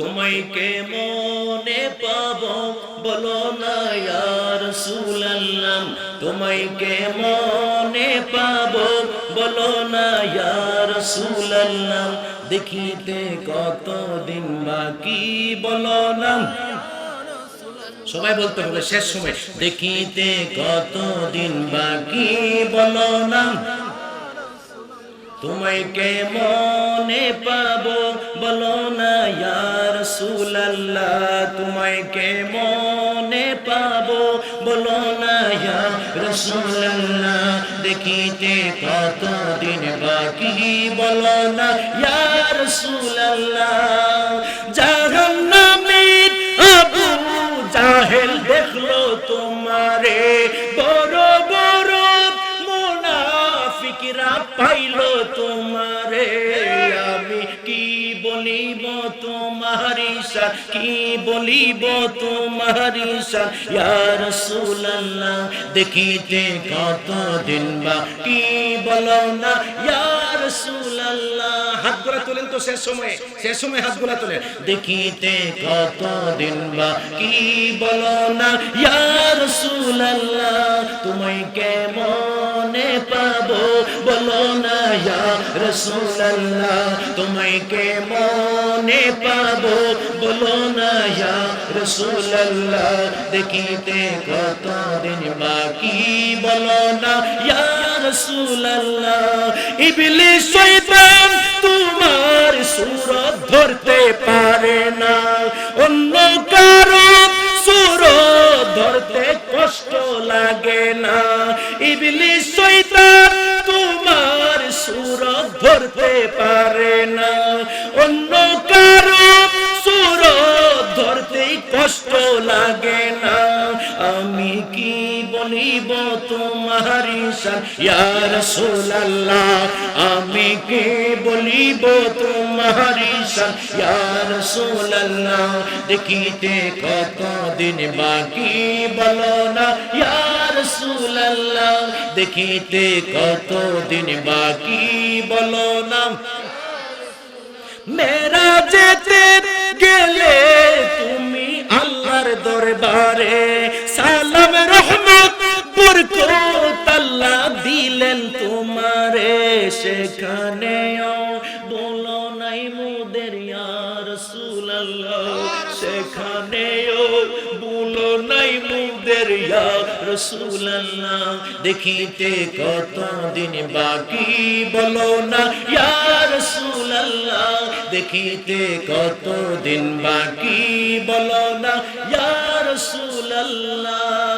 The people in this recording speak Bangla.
তোমায় কে মনে পাব বলো না ইয়ার সুলাল্লাম তোমায় কে মনে পাবো বলো না ইয়ার সুলাল্লাম দেখিতে কত দিন বাকি বলো না। সবাই বলতে হবে, শেষ সময়। দেখিতে কত দিন বাকি বলো না। তোমায় কে মনে পাবো বলো না ইয়ার সুলাল্লাহ তোমায় কে মনে পাবো? বলো না রসুল রসুলাল্লাহ, দেখিতে কত দিন বাকি? বলো না ইয়ার যা জাহান্নামের বলিব তোমারি শান কি বলিব তোমারি শান ইয়া রাসূলুল্লাহ, দেখিতে কত দিন বা কি বলো না। ইয়া রাসূলুল্লাহ, হাতগুলা তোলেন তো শেষ সময়ে, শেষ সময় হাতগুলা তোলেন। দেখিতে কত দিন বা কি বলো না। ইয়া রাসূলুল্লাহ, তোমায় কেমনে পাবো বলো না রাসূলুল্লাহ, তোমায় কেমনে পাবো? বলো না রাসূলুল্লাহ, দেখিতে কত দিন বাকি? বলো না রাসূলুল্লাহ, ইবলিস, শয়তান তোমার সুরত ধরতে পারে না। অন্য কারও সুরত ধরতে কষ্ট লাগে না। ইবলিস, শয়তান তোমার সুরত ধরতে পারে না। অন্য কারও সুরত ধরতেই কষ্ট লাগে না। আমি কি বলিব তোমার ঈশান? ইয়া আমি কি বলিব তোমার ঈশান? ইয়া দেখিতে কত দিন বাকি বলো না। রাসূলুল্লাহ, দেখিতে কত দিন বাকি বলো না মেরা যেতে গেলে তুমি আল্লাহর দরবারে সালাম, রহমত, বরকত আল্লাহ দিলেন তোমারে। সেখানেও বলো নাই মোদের, ইয়া রাসূলুল্লাহ সেখানেও বলো নাই মোদের রসুল্লা দেখিতে কত দিন বাকি বলো না, ইয়া রাসূলুল্লাহ, দেখিতে কত দিন বাকি বলো না, ইয়া রাসূলুল্লাহ।